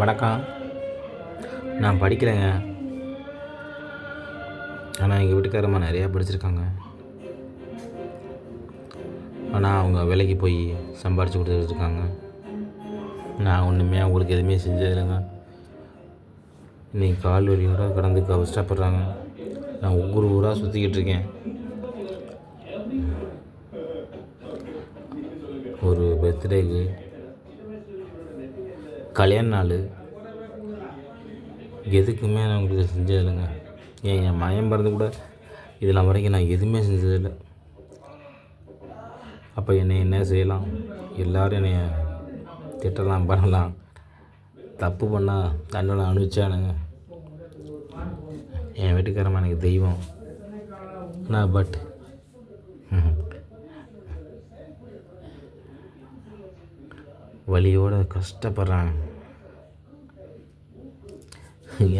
வணக்கம். நான் படிக்கிறேங்க. ஆனால் எங்கள் வீட்டுக்காரம்மா நிறையா படிச்சிருக்காங்க. ஆனால் அவங்க விலைக்கு போய் சம்பாரித்து கொடுத்துருக்காங்க நான் ஒன்றுமே அவங்களுக்கு எதுவுமே செஞ்சதில்லைங்க. இன்றைக்கி கால் வலியோட கடந்து கஷ்டப்படுறாங்க நான் ஊர் ஊராக சுற்றிக்கிட்டு இருக்கேன். ஒரு பர்த்டேக்கு கல்யாண நாள். எதுக்குமே நான் உங்களுக்கு செஞ்சதில்லைங்க. ஏன் என் மயம் பிறந்து கூட இதெல்லாம் வரைக்கும் நான் எதுவுமே செஞ்சதில்லை. அப்போ என்னை என்ன செய்யலாம்? எல்லோரும் என்னை திட்டலாம் பண்ணலாம். தப்பு பண்ணால் தண்டனை அனுப்பிச்சானுங்க என் வீட்டுக்காரம்மா எனக்கு தெய்வம். நான் பட் வழியோட கஷ்டப்படுறாங்க.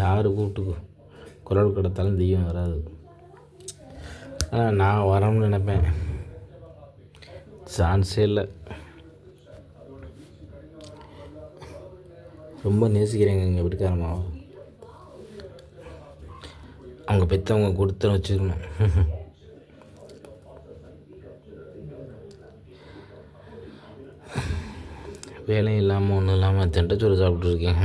யார் கூப்பிட்டு குரல் கொடுத்தாலும் தெய்வம் வராது. ஆனால் நான் வரணும்னு நினைப்பேன். சான்ஸே இல்லை. ரொம்ப நேசிக்கிறேங்க எங்கள் வீட்டுக்காரம்மாவை அவங்க பெற்றவங்க கொடுத்துன்னு வச்சுக்கணும். வேலையும் இல்லாமல் ஒன்றும் இல்லாமல் திண்டச்சோறு சாப்பிட்ருக்கேன்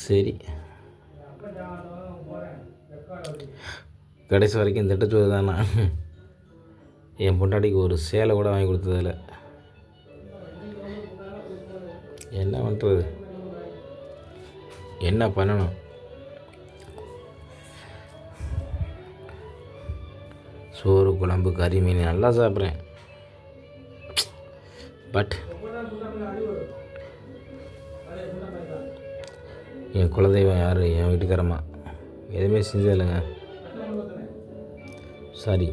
சரி. கடைசி வரைக்கும் திட்டச்சோறு தானா என் பொண்டாட்டிக்கு ஒரு சேலை கூட வாங்கி கொடுத்ததில்ல. என்ன பண்ணுறது என்ன பண்ணணும்? சோறு குழம்பு கறி மீன் நல்லா சாப்பிட்றேன். பட் என் குலதெய்வம் யார்? என் வீட்டுக்காரம்மா. எதுவுமே செஞ்சதில்லைங்க. சாரி